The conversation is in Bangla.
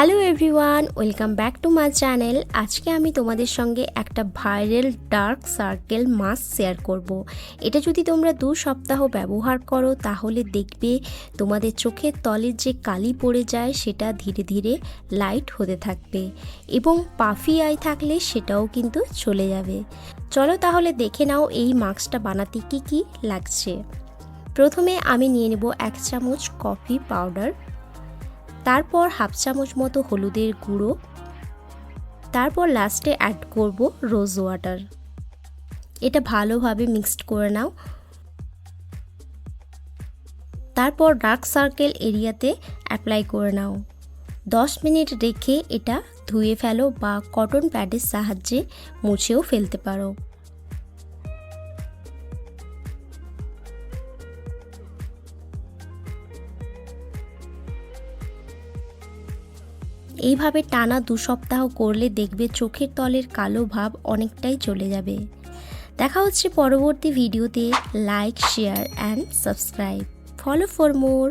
Hello everyone, welcome back to my channel. আজকে আমি তোমাদের সঙ্গে একটা viral dark circle mask share করব। এটা যদি তোমরা দু সপ্তাহ ব্যবহার করো, তাহলে দেখবে তোমাদের চোখের তলের যে কালি পড়ে যায়, সেটা ধীরে ধীরে লাইট হতে থাকবে এবং পাফি আই থাকলে সেটাও কিন্তু চলে যাবে। চলো তাহলে দেখে নাও এই মাস্কটা বানাতে কি কি লাগছে। প্রথমে আমি নিয়ে নেব এক চামচ কফি পাউডার। তারপর হাফ চামচ মতো হলুদের গুঁড়ো। তারপর লাস্টে অ্যাড করব রোজ ওয়াটার এটা ভালোভাবে মিক্সড করে নাও। তারপর ডার্ক সার্কেল এরিয়াতে অ্যাপ্লাই করে নাও। দশ মিনিট রেখে এটা ধুয়ে ফেলো বা কটন প্যাডের সাহায্যে মুছেও ফেলতে পারো। এইভাবে টানা দু সপ্তাহ করলে দেখবে চোখের তলের কালো ভাব অনেকটাই চলে যাবে। দেখা হচ্ছে পরবর্তী ভিডিওতে। Like share and subscribe follow for more